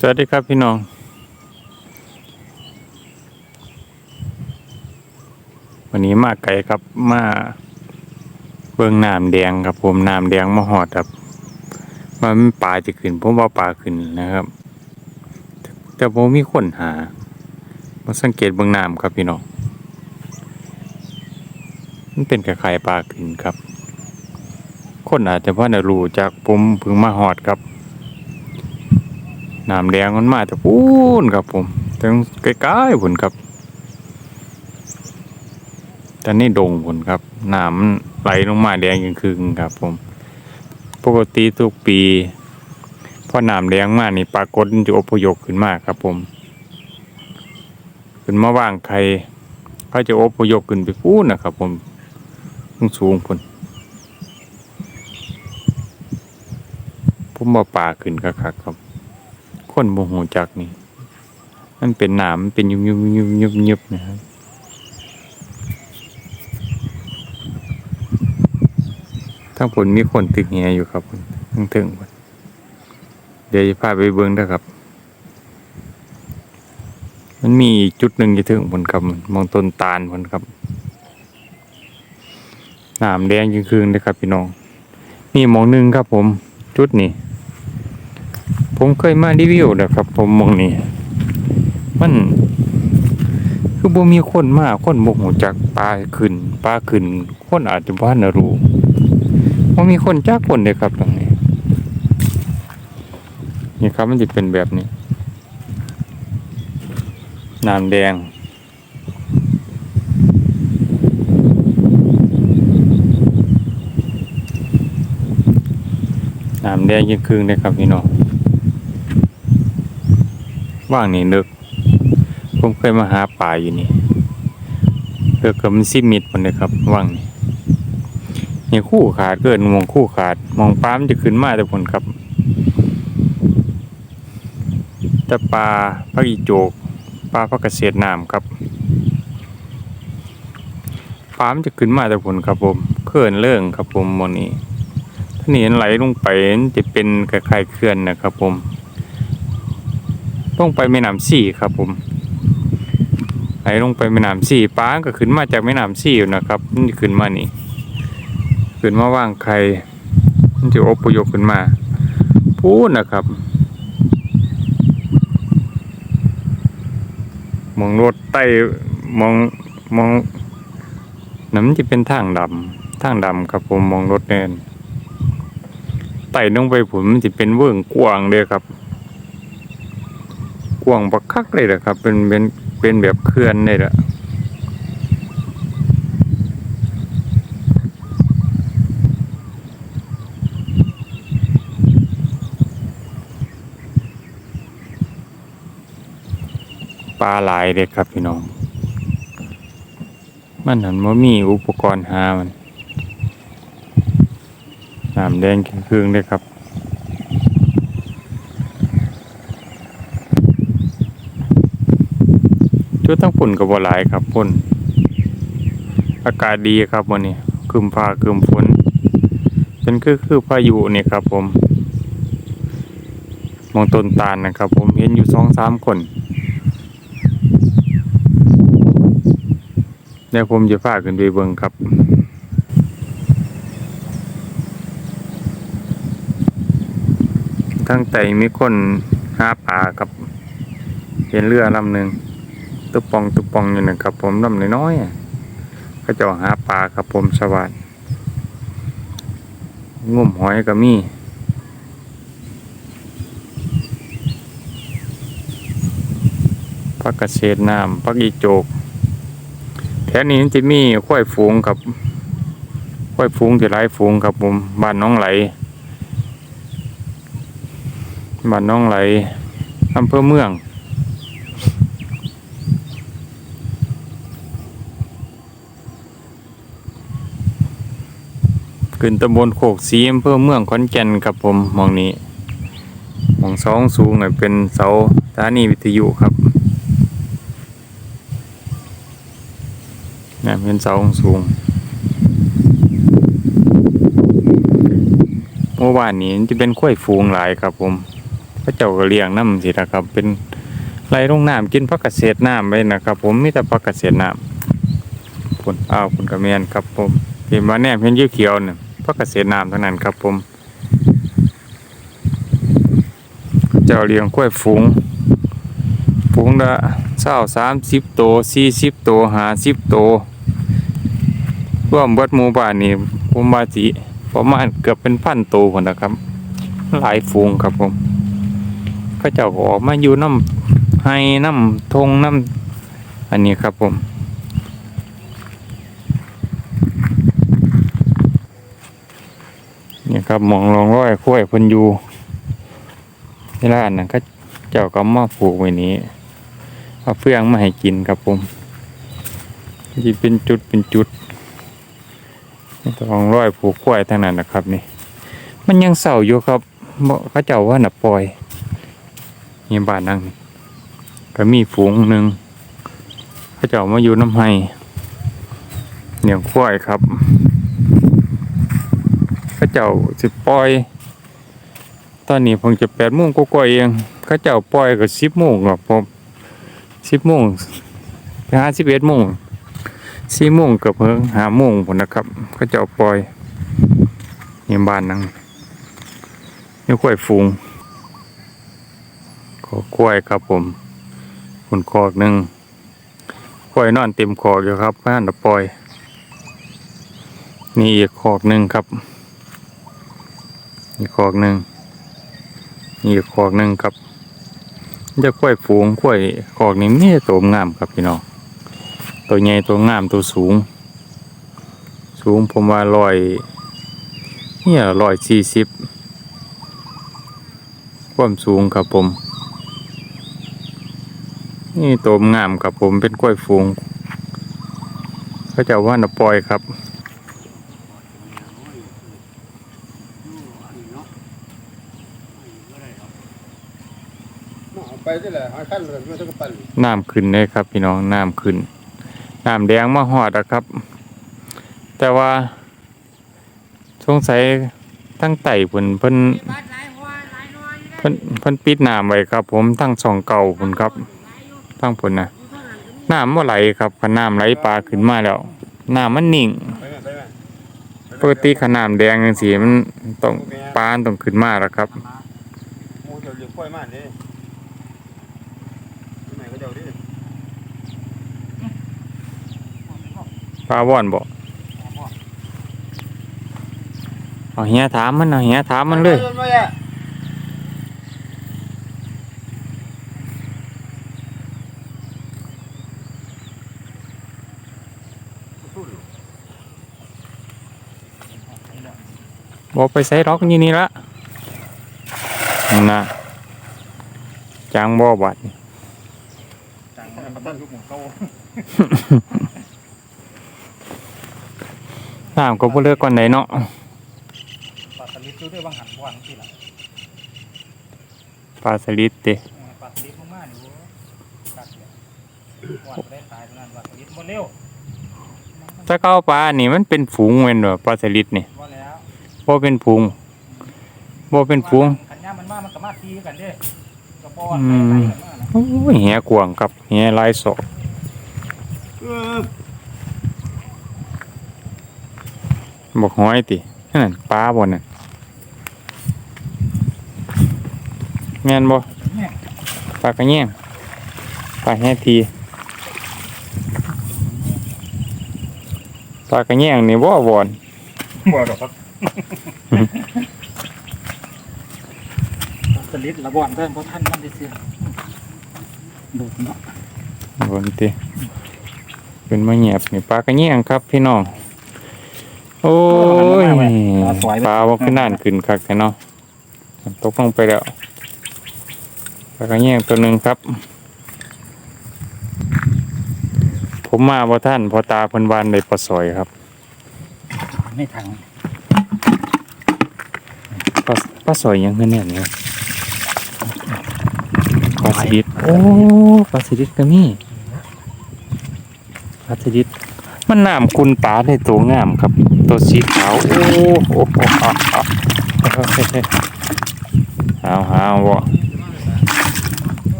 สวัสดีครับพี่น้อง วันนี้มาไกลครับมาเบิ่งน้ำแดงครับผมน้ำแดงมาหอดครับมันปลาจะขึ้นผมว่าปลาขึ้นนะครับ แต่ผมมีคนหามาสังเกตเบิ่งน้ำครับพี่น้องมันเป็นคล้ายปลาขึ้นครับ คนอาจจะว่าน่ะรู้จากผมพิ่งมาหอดครับ น้ำแดงมันมาจากพูนครับผมถึงใกล้ๆผลครับแต่นี่ดงผลครับน้ำไหลลงมาแดงยังคืนครับผม ปกติทุกปีพอน้ำแดงมานี่ปรากฏจะอพยพขึ้นมากครับผมขึ้นมาว่างใครเขาจะอพยพขึ้นไปพูนนะครับ ผมสูงผลผมมาป่าขึ้นคักๆครับ คนโมโหจักนี่ มันเป็นหนามเป็นยุบยุบยุบยุบยุบนะครับทั้งผลมีคนตึกเหียอยู่ครับทั้งถึงพุ่นเดี๋ยวจะพาไปเบิ้งเด้อครับ มันมีอีกจุดหนึ่งจะถึงผลครับมองต้นตาลผลครับหนามแดงยิงคืนเลยครับพี่น้องนี่มองหนึ่งครับผม จุดนี้ ผมเคยมารีวิวนะครับ ผมมองนี่มัน คือบ่มีคนมาคนบ่ฮู้จักปลาขึ้นปลาขึ้น คนอาจจะบ่ทันรู้บ่มีคนจักคนเลยครับตรงนี้นี่ครับมันจะเป็นแบบนี้น้ำแดงน้ำแดงยิ่งครึ่งเลยครับพี่น้อง ว่างนี่เลิกผมเคยมาหาป่าอยู่นี่เลิกกับมันซิมิดมันเลยครับว่างนี่นี่คู่ขาดเกินมองคู่ขาด มองปลามันจะขึ้นมาแต่ผลครับแต่ปลาพักอีโจกปลาพักเกษตรน้ำครับปลามันจะขึ้นมาแต่ผลครับผมเขื่อนเรื่องครับผมมองนี้ถ้านี่เห็นไหลลงไปจะเป็นคล้ายๆเขื่อนนะครับผม ลงไปแม่น้ำสี่ครับผมไหลลงไปแม่น้ำสี่ป้าก็ขึ้นมาจากแม่น้ำสี่อยู่นะครับนจะขึ้นมานี่ขึ้นมาว่างใครมันจะอพยพขึ้นมาพูดนะครับมองรถไต้มองมองน้ำจะเป็นทางดำทางดำครับผมมองรถเนินไต่ลงไปผุนมันจะเป็นเวิ้งกว้างเลยครับ กว้างบักคักเลยนะครับ เป็นเป็นเป็นแบบเคลื่อนเลยละปลาหลายเลยครับพี่น้อง มันหันว่ามีอุปกรณ์หามันน้ำแดงครึ่งเลยครับ จุดทั้งฝุ่นกับบ่หลายครับฝุ่นอากาศดีครับวันนี้คืมฟ้าคืมฝนเป็นคือคือพายุนี่ครับ ผมมองต้นตาลนะครับ ผมเห็นอยู่สองสามคนเดี๋ยวผมจะพาขึ้นไปเบิ่งครับทั้งแต่มีคนหาปลาครับ เห็นเรือลำหนึ่ง ตุปองตุปองอยู่นะครับผมลำน้อยๆก็จะหาปลาครับผมสวัสดงุ่มหอยก็มีพักเกษตรน้ำพักอีโจก แถวนี้จะมีข้อยฝูงครับข้อยฝูงจะหลายฝูงครับผมบ้านน้องไหลบ้านน้องไหลอำเภอเมือง ขึ้นตำบลโคกสีอำเภอเมืองขอนแก่นครับผมหมองนี้หมองสองสูงน่ะเป็นเสาสถานีวิทยุครับนี่เป็นเสาสูงเมื่อวานนี้จะเป็นข้อยฟูงหลายครับผมเขาเจ้าก็เลี้ยงน้ำสินะครับ เป็นไรลงน้ำกินพักเกษตรน้ำไปนะครับ ผมมีแต่พักเกษตรน้ำผลอ้าวผลกระเมียนครับผมเห็นว่าแนมเห็นเขียวๆเนี่ย พักเกษตรน้ำเท่านั้นครับผม เจ้าเลี้ยงกล้วยฝูงฝูงละเศร้าสามสิบโตสี่สิบโตห้าสิบโตร่วมเบิดหมู่บ้านนี่ผมว่าสิประมาณเกือบเป็นพันโตคนนะครับ หลายฝูงครับผมเขาเจ้าออกมาอยู่น้ำไห้น้ำทงน้ำอันนี้ครับผม นี่ครับมองลองร้อยคุ้ยพิ่นอยู่เวลานนั้นเจ้าก็มาปลูกไว้นี้เอาเฟืองมาให้กินครับผมที่เป็นจุดเป็นจุดต้องร้อยผูกกล้วยทั้งนั้นนะครับนี่ มันยังเศร้าอยู่ครับเขาเจ้าว่าน่ะปล่อยนี่บ้านนั่งก็มีฝูงหนึ่งเขาเจ้ามาอยู่น้ำไห้เลี้ยงควายครับ ขาเจ้าสิปล่อย ตอนนี้ผมจะแปดโมงกว่าๆเองเขาเจ้าปล่อยก็สิบโมงครับผมสิบโมงไปหาสิบเอ็ดโมงสี่โมงเกือบเพิ่งหาโมงผมนะครับเขาเจ้าปล่อยนี่บ้านนั่งนี่กล้วยฟูงขอกล้วยครับผมคุณคอกหนึ่งกล้วยนอนเต็มคอกอยู่ครับบ้านตะปล่อยนี่อีกคอกหนึ่งครับ นี่คอกหนึ่งนี่อีกคอกหนึ่งครับจะกล้วยฟูงกล้วยคอกนี้มีแต่ตัวงามครับพี่น้องตัวใหญ่ตัวงามตัวสูง สูงผมว่าร้อยเนี่ยร้อยสี่สิบความสูงครับผม นี่โตมงามครับผมเป็นกล้วยฟูงเขาจะว่านะปล่อยครับ ไปที่ไห น้ำขึ้นเลยครับ พี่น้องน้ำขึ้นน้ำแดงมาหอดอะครับ แต่ว่าสงสัยตั้งไต่เพิ่นเพิ่นเพิ่นเพิ่นปิดน้ำไว้ครับ ผมทั้งสองเก่าพุ่นครับทั้งพุ่นะน้ำเมื่อไหลครับขน้ำไหลปลาขึ้นมาแล้วน้ำมันนิ่งปกติขนาดแดงสีมันต้องปานต้องขึ้นมาแล้วครับ มูเจ้าเลี้ยงกล้วยมากนี่ที่ไหนก็เจ้าดิปลาว่อนบ่เอาเฮียถามมันเอาเฮียถามมันเลยไปอะบอกไปใส่ล็อกนี่นี่ละนั่นนะจางบ่บัด นี่จังมันตั้งลูกหมูเขาน้ำก็บ่เลิกก่อนไหนเนาะปลาสลิดดูด้วยบางหันบวานที่ละปลาสลิดเตะเออปลาสลิดมากๆนี่โว้กัดเลยบวานได้ตายตรงนั้นปลาสลิดหมดเร็วถ้าเข้าปลานี่มันเป็นฝูงแม่นบ่ปลาสลิดนี่ว่าแล้วบ่เป็นฝูงบ่เป็นฝูงขันย่ามันมากมันก็มาทีกันเด้กระป อืมไปกันมานะโอ้ยกวางครับแหหลายศอกบอกห้อยตินั่นปลาบ่นั่นแม่นบ่ปลากระแยงปลาแฮทีปลากระแยงนี่บ่วอนบ่ดอกครับ ลาสลิดละบวานเพิ่นเพราะท่านมันได้เสียโดดเนาะวอนติเป็นมาเงียบนี่ปลากระแยงครับพี่น้อง โอ้ยปลาว่าขึ้นน่านขึ้นคักแท้เนาะตกลงไปแล้วปลากระแยงตัวหนึ่งครับ ผมมาบ่ท่านพอตาเพิ่นวานได้ปลาสอยครับไม่ทังปลาปลาสอยยังเงี้ยเนี่ยเนี่ยปลา สิตโอ้ปลาสิดิตก็มีปลาสิดิตมันน้ำคุณปลาในตัวงามครับ ตัวสีขาว โอ้โหหาวหาวะ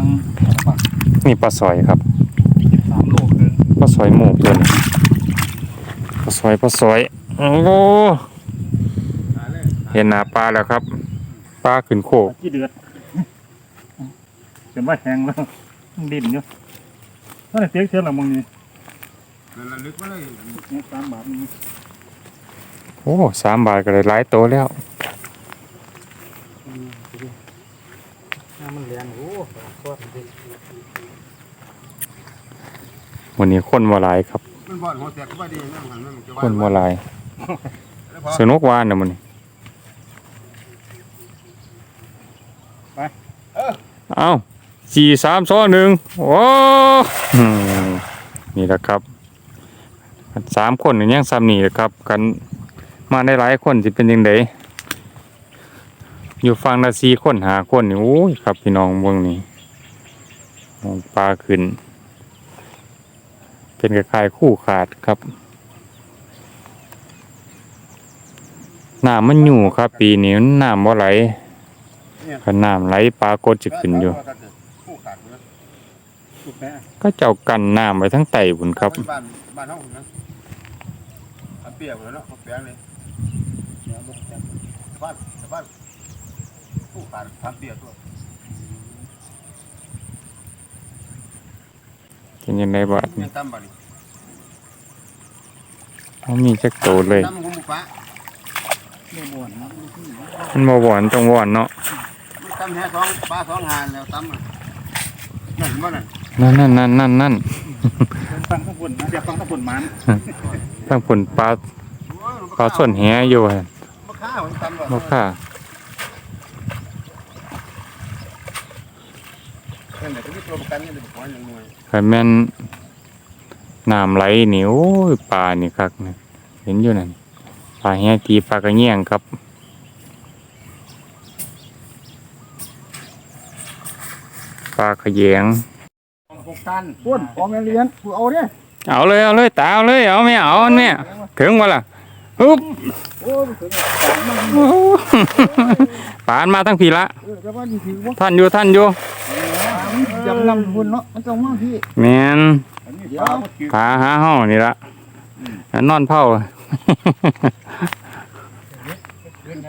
านี่ปลาสอยครับปลาสอยหมูเกินปลาสอยปลาสอย โอ้เห็นหนาปลาแล้วครับ ปลาขึ้นโคก นว่าแห้งแล้วมันดิ่นอยู่นั่นแหละเสียเชื่อละมึงนี่ระลึกมาเลยเนี่ยสามบาทนี่โอ้สามบาทก็เลยหลายโตวแล้วน้ำมันแรงโอ้โหทอดดิวันนี้คนมาหลายครับมันบอดหัวแตกก็ไม่ดีนะมันมันจะคนมาหลายสนุกวานนะมันเอ้า สี่สามสองหนึ่งโอ้อืมนี่แหละครับสามคนนี่ยังซ้ำนี่แหละครับ กันมาได้หลายคนสิเป็นยังไงอยู่ฟังละสี่คนหาคนนี่โอ้ยครับพี่น้องเมืองนี้มองปลาขึ้น เป็นกระคายคู่ขาดครับน้ำมันอยู่ครับ ปีนี้มันน้ำบ่ไหลคันน้ำไหลปลากดจะขึ้นอยู่คู่ขาดเลย สุกแน่ก็เจ้ากันน้ำไว้ทั้งไต่บุญครับ บ้านบ้านห้องนะอันเปียกเลยเนาะแปลงเลยเดี๋ยวลงจับบ้านบ้านคู่ขาดทำเปียกตัวเป็นยังไงบ้างยังตำบ้านนี่เขามีจักโตเลยน้ำของมุกฟ้าไม่บ่วนนะมันมาหวานต้องหวานเนาะมันตำแค่สองปลาสองหานแล้วตำนั่นมันนั่ นนั่นนั่นนั่นนั่นนั่นฟังข้างบนนะเดี๋ยวฟังข้างบนมันทั้งผลปลาปลาส่วนแหอยู่หั่นมะข้าวมันตำบ่ค่ะนั่นแหละที่ตัวประกันนี่เป็นของอย่างหน่วยคันแม่นน้ำไหลนี่โอ้ยปลานี่คักนะเห็นอยู่นั่นปลาแหตีปลากระเงี่ยงครับปลาขะแยง หกตันป้วนพร้อมเรียนกูเอาเนี่ยเอาเลยเอาเลยตาเอาเลยเอาไม่เอาอันเนี่ยถึงวะล่ะฮึบโอ้ยถึงโอ้โหปานมาทั้งผีละเออแต่ว่านี่ถือว่าท่านอยู่ท่านอยู่จำนำคุณเนาะมันต้องมาพี่แมนเดี๋ยวพาหาห้องนี่ละนอนเผา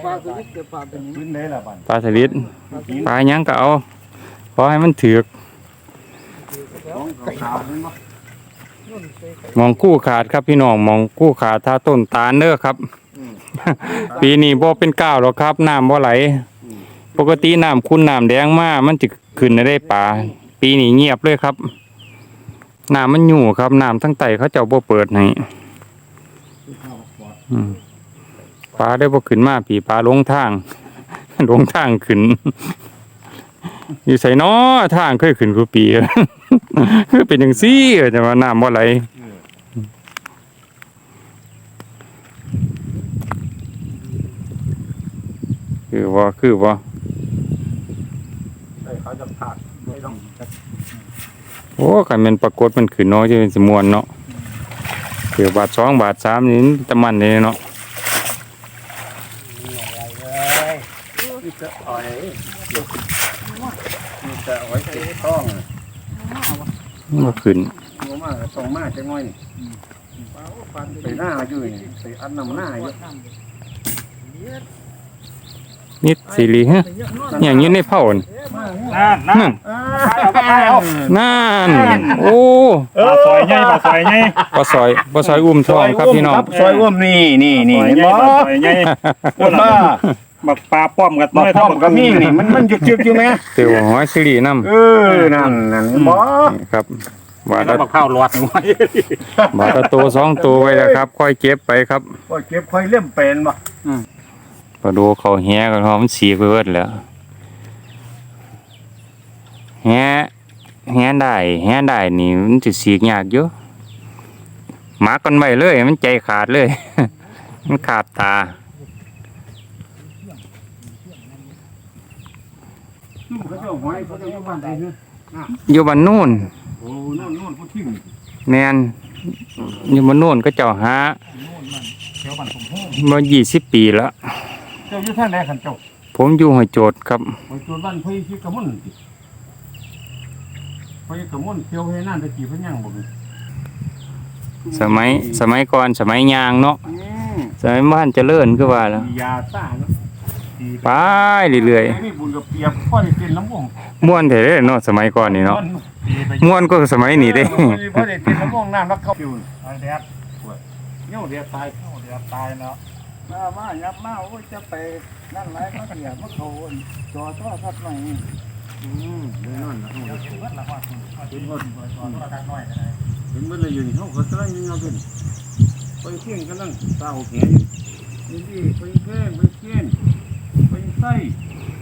ปลาตัวนี้เกิดปลาเป็นนี้ขึ้นได้ละบ้านปลาสลิดปลาหยังก็เอาขอให้มันถือก ของขาวมันบ่มองกู้ขาดครับพี่น้องมองกู้ขาดท่าต้นตาลเด้อครับปีนี้บ่เป็นก้าวหรอกครับน้ำบ่ไหล ปกติน้ำคุณน้ำแดงมามันจะขึ้นได้ปลาปีนี้เงียบเลยครับน้ำมันอยู่ครับน้ำทั้งไตเขาเจ้าบ่เปิดให้อืมปลาได้บ่ขึ้นมาปีปลาลงทาง ลงทางขึ้น อยู่ใส่น้อทางเคยขึ้นกูปีคือเป็นจังซี่แต่ว่าน้ำบ่าไหลคือว่าคือว่าเขาจะขาดไม่ต้องโอ้คันแมันปรากฏมันขึ้นเนาะจะเป็นสมวนเนาะเกือบบาทสองบาทสามนี่ตะมันเลยเนาะ จะอ่อยนี่จะอ่อยเก็บท้องมันบ่ขึ้นหัวมาตรงมาจังน้อยนี่ไปหน้าอยู่นี่ไปอัดน้ำหน้าอยู่นิดสิริฮะอย่างนี้ในเผาน่ะนั่นนั่นั่นนเอานั่นโอ้ปลาซอยใหญ่ปลาซอยใหญ่ปลาซอยปลาซอยอุ้มทองครับพี่น้องซอยอ้วมนี่นี่นี่ซอยเห็นใหญ่บ่ปลาซอยใหญ่ปวดมา บักปลาป้อมกับมาพร้อมกับนี่นี่มันมันหยุดยึกอยู่ไหมเตียวหอยสิริน้เออนั่นนั่นเห็นบ่ำครับบาทแล้วละบักข้าวหลอดไว้บาทละตัวสองตัวไว้แล้วครับ ค่อยเก็บไปครับก็เก็บค่อยเล่มเป็นบ่ปลาดูเขาแหกันหอมนสีไปเบิดแล้วแหแหได้แหได้นี่มันจะสีกยากอยู่หมากันไว้เลย มันใจขาดเลย มันขาดตา เขาเจ้าหอยเขาเจ้าอยู่บ้านใดเนอะอยู่บ้านนู่นโอ้นู่นนู่นผู้ทิ้งแมนอยู่บ้านนู่นก็เจ้าหาเดี๋ยวมันผมโหมายี่สิบปีแล้วเจ้าอยู่ทางไหนขันเจ้าผมอยู่หอยโจดครับไปจวนบ้านพี่ที่กระมุนไปกระมุ่นเที่ยวให้นั่นตะกี้เพิ่นยังบ่มีสมัยสมัยก่อนสมัยยางเนาะอืมสมัยบ้านเจริญคือว่าแล้วยาซ่าเนาะ ไปเรื่อยไอ้นี่บุญกับเปียบพ่อได้เป็นน้ำม่วงๆม่วนแท้เด้เนาะสมัยก่อนนี่เนาะม่วนก็สมัยนี้เด้พ่อได้เป็นน้ำม่วงน้ำรักเข้าอยู่ไอ้แดดเงี้ยวเดียวตายโอ้เดี๋ยวตายเนาะมามายับมาโอ้ยจะไปนั่นไรมาเขียมาเขาจอโทรทัศน์หน่อยอืมเดี๋ยวนั่นนะเดี๋ยวถึงเมื่อละว่าคุณถึงเมื่อถึงเมื่อตอนละกันหน่อยก็ได้เห็นเมื่อไรอยู่นี่เขาก็กำลังยังเอาเป็นไปเที่ยงกำลังตาหกแหนนี่ดิไปเที่ยงไปเที่ยง ไปไส้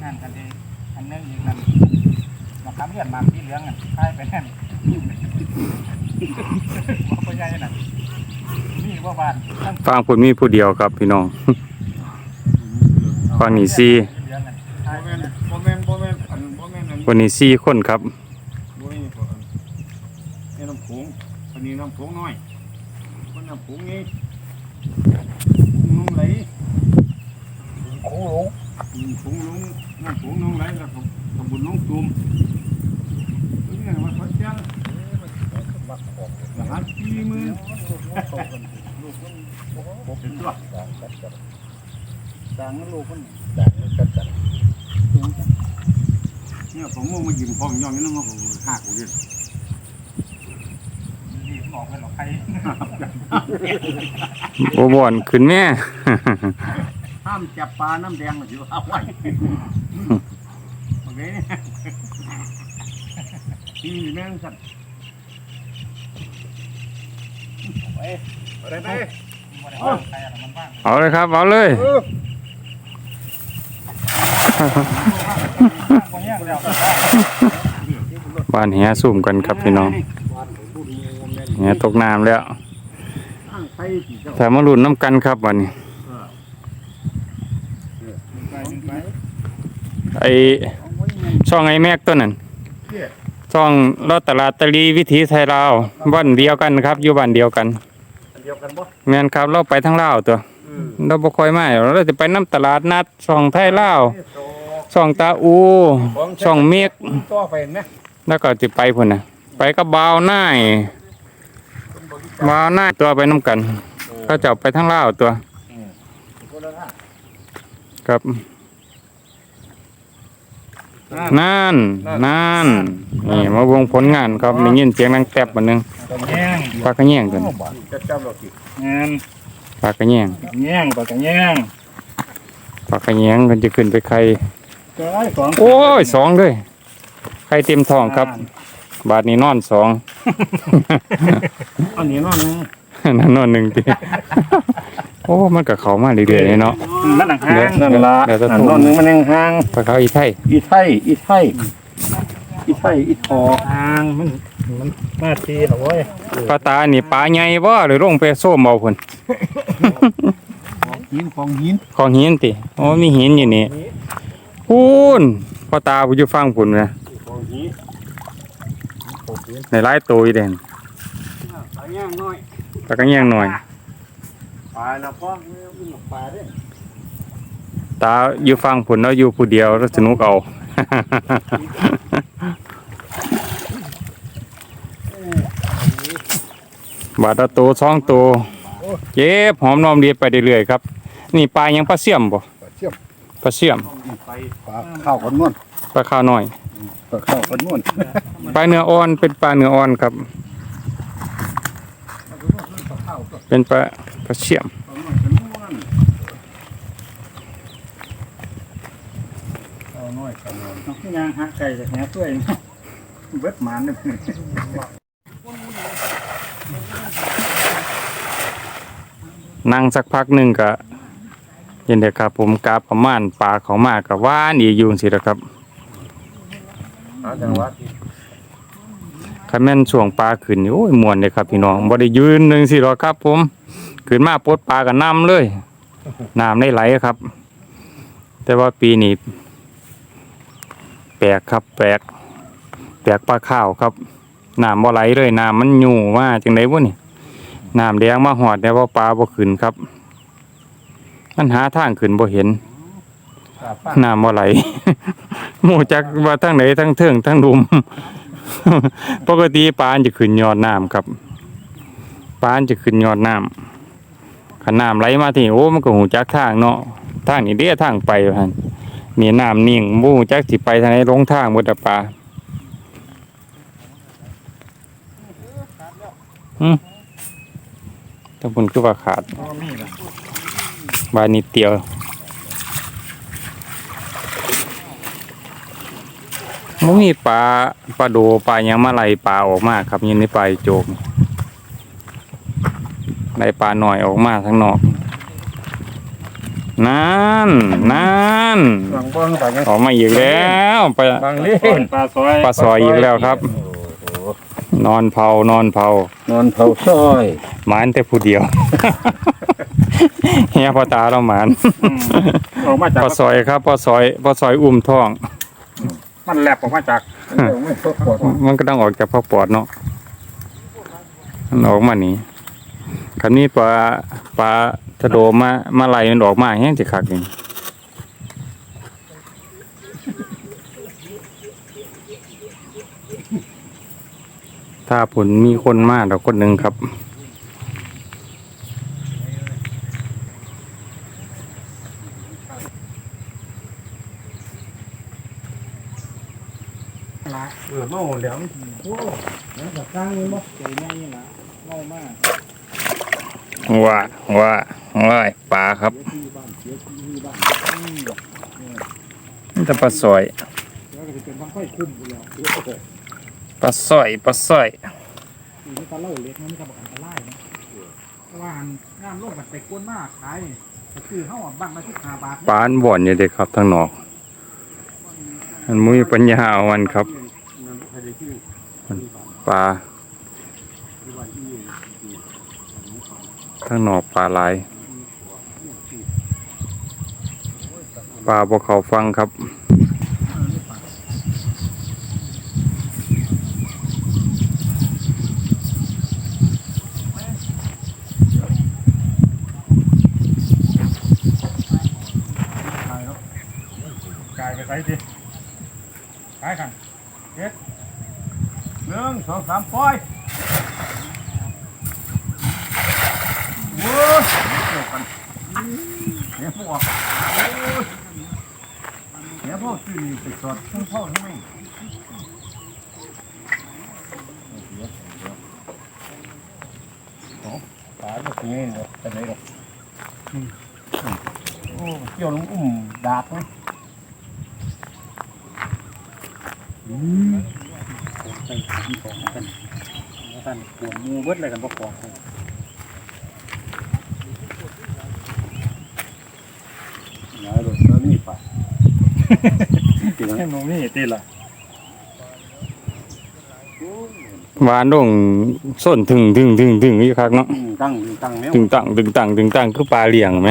งานกันเองอันนึงอีกนั่นมาคำเรียนมาที่เหลืองอะใช่ไปแน่นมาไปใหญ่น่ะนี่ว่าบ้านตั้งฟังพุ่นมีผู้เดียวครับพี่น้องฟังนี่สี่เหลืองอะโบแมนโบแมนโบแมนอันโบแมนอันวันนี้สี่คนครับโบแมนอันนี่น้ำผงอันนี้น้ำผงน้อยมันน้ำผงนี่น้องไหล โอ้โห ผง ลงน้ำผงน้องไหลแล้วก็ตำบุญน้องตุ่มนี่มันพัดจังรหัสสี่หมื่นลูกมันเป็นตัวดังนลูกมันดังจัดจัดเนี่ยผมมองมายิ้มพองย่องนี่นะมันก็หักกูเรียนนี่บอกไปหรอกใครโอ้บ่อนขึ้นแม่ห้ามจับปลาน้ำแดงหรือเอาไว้ โอเคเนี่ยนี่แม่งสัตว์ไปอะไรไปไม่ได้ว่าใครอะไรมันบ้างเอาเลยครับ เอาเลยคนแย่งแล้วบ้านแหสุ่มกันครับพี่น้องแหตกน้ำแล้วตั้งไปสิเจ้าแต่มาลุ้นน้ำกันครับวันนี้ ไปไป ไอช่องไอแม็กตัวนั้นช่องลอตลาดตะลีวิถีไทยลาวบ้านเดียวกันครับ อยู่บ้านเดียวกันเดียวกันบ่แม่นครับเราไปทั้งลาวตัวเราบ่ค่อยมาเราจะไปน้ำตลาดนัดช่องไทยลาวช่องตาอูช่องเมฆต่อไปไหมแล้วก็จะไปพุ่นน่ะ ไปกับบาวน่ายบาวน่ายตัวไปน้ำกันเขาจะเอาไปทั้งลาวตัวครับ นั่นนั่นนี่มาวงผลงานครับได้ยินเสียงดังแตบมานึงแย่งปลากระแยงตัวนี้จะจับเราสิงานปลากระแยงแย่งปากกันแย่งปลากระแยงมันจะขึ้นไปไข่ก็ไอ้สองโอ้ยสองเลยไข่เต็มท้องครับ บาทนี้นอนสองอันนี้นอนนึงนั่นนอนหนึ่งที โอ้มันกับเขามาเรื่อยๆเนาะนั่นหนังห้าเดี๋ยวงนั่นละเดี๋ยวจะอันโทรนอนนึงมันยังห่างปลาเขาอีไทยอีไทยอีไทยอีไทยอีทอห้างมันมันมาทีเหรอเว้ยปลาตานี่ปลาใหญ่บ่หรือลงไปโซ่มเอาพุ่นหินของหินของหินติโอ้มีหินอยู่นี่พูนปลาตาผู้อยู่ฟังพุ่นนะของหินในหลายตัวอีเด่นปลาย่างน้อยปลากระแยงหน่อย ปลาละพ่อไม่เอาเป็นปลาเด้ตาอยู่ฟังพุ่นแล้วอยู่ผู้เดียวแล้วสนุกเอา บาดละตัวสองตัวเก็บหอมนอมเรียดไปเรื่อยๆครับ นี่ปลายังปลาเสี่ยมบ่เชี่ยมปลาเสี่ยมไปปลาข้าวขนนวลปลาข้าวน้อย ปลาข้าวขนนวลปลาเนื้ออ่อนเป็นปลาเนื้ออ่อนครับ เป็นปลา ปลาเสี่ยมเอาน้อยกันน้อยยางหักไก่จะแหช่วยเบิดหมานเลยนั่งสักพักหนึ่งก็เย็นเด็กครับ ผมกาประมาณปลาเขามากกับว่านอีกอยู่สิละครับหาจังหวัดคันแม่นช่วงปลาขึ้นนี่โอ้ยม่วนเลยครับพี่น้องบ่ได้ยืนหนึงสิหรอกครับผม ขึ้นมาปลดปลากับน้ำเลยน้ำได้ไหลครับ แต่ว่าปีนี้แปลกครับ แปลก แปลกปลาข้าวครับน้ำบ่ไหลเลยน้ำมันอยู่มาจังไดบ่นี่น้ำแดงมาหอดแต่ว่าปลาบ่ขึ้นครับ มันหาทางขึ้นบ่เห็นปลาป้าน้ำบ่ไหลหมู่จักว่าทั้งไหนทั้งเทิงทั้งดุมปกติปลาอันจะขึ้นยอดน้ำครับปลาอันจะขึ้นยอดน้ำ ขันน้ำไหลมาที่โอ้มันก็หูจักทางเนาะทางนี้เด้ทางไปว่าหั่นนี่น้ำนิ่งบ่หูจักสิไปทางไหนลงทางบ่แต่ปลาอืมถ้าพุ่นคือว่าขาดบานิดเดียวมันมีปลาปลาโดปลายังมาไล่ปลาออกมากครับยินในปลาโจก ไล่ปลาหน่อยออกมาทั้งนอกนั่นนั่นบางเบิ้งไปยังออกมาอีกแล้วปลาบางเล่นปลาซอยปลาซอยอีกแล้วครับ นอนเผานอนเผานอนเผาซอยหมานแต่ผู้เดียวเฮียพ่อตาเราหมานอืมออกมาจากปลาซอยครับปลาซอยปลาซอยอุ้มท้อง มันแลบออกมาจากไม่ตกปวดมันก็ต้องออกจากพ่อปอดเนาะมันออกมานี่ คันนี้ปลาปลาทะโดมามาไล่มันออกมาแห้งจะคักนี่ถ้าผลมีคนมากเราคนหนึ่งครับ เออเมาแล้วแล้วก็ตั้งนี่บ่ใจแม่นี่ล่ะเมามาก ว่าว่าว่าปลาครับเสียที่บ้านเสียที่บ้านอืมนี่แต่ปลาซอยแล้วก็จะเป็นบางค่อยคุ้มอยู่แล้วเดี๋ยวก็ปลาซอยปลาซอยมีตะเล่าเล็กมันไม่ทำอันตรายนะเพราะว่าหันน้ำลงมันไปก้นมากขายก็คือเฮาอะบ้างมาที่5บาทปลาอันบ่อนอยู่เด็กครับทางนอกมันมุ้ยปัญญาเอามันครับปลา ทางนอกปลาหลายปลาพวกเขาฟังครับกายไปใส่สิกายกันหนึ่งสองสามปล่อยโว้ยเกี่ยวกันเดี๋ยวพวกเดี๋ยวพวกที่นี่ไปสอดพุ่งเข้าใช่ไหมตายแบบนี้เลยเป็นไรหรอกโอ้เกี่ยวลงอุ้มดาบนะใส่ของกันแล้วกันปวมูเบิดเลยกันบ่ของ ย้ายรถแล้วนี่ไป ให้มึงนี่ตีละหวานดงส้นถึงถึงถึงถึงอีกครั้งเนาะตั้งตั้งแนวถึงตังถึงตังถึงตังคือปลาเลี้ยงไหม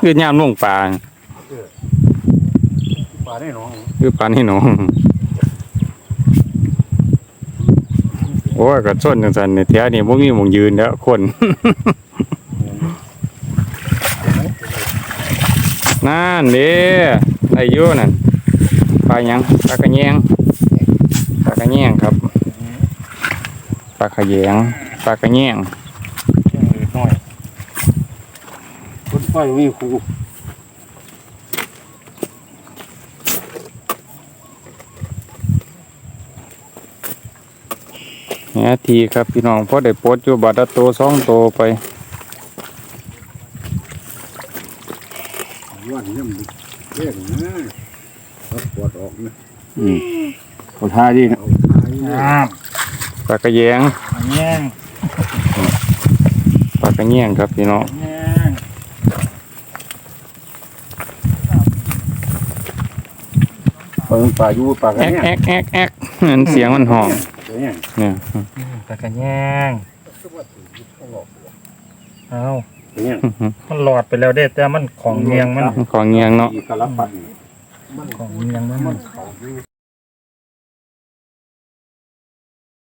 คือยามลงปลาปลาได้น้องคือปลานี่น้องโอ้ยก็ส้นจังซั่นเนี่ยแถวนี้บ่มีหมองยืนแล้วคนนั่นเด้ ได้อยู่นั่นปลาหยังปลากระแยงปลากระแยงครับปลาขะแยงปลากระแยงน้อยคนไฟมีครูเนี่ยทีครับพี่น้องพอได้ปลดอยู่บาดละโตสองโตไปว่านี่มัน เรื่องนะเขาปวดออกนะอืมเขาทาดีนะอ้ามปลากระแยงอันแย่งปลากระแยงครับพี่น้องแย่งเปิดปลาอยู่ปลากันแอ๊กเนี่ยแอ๊กแอ๊กแอ๊กนั่นเสียงมันห้องเนี่ยเนี่ยตะกันแย่งเอา เนี่ยมันหลอดไปแล้วเด้แต่มันของเงียงมันของเงียงเนาะกระลับปัด ของเงียงมัน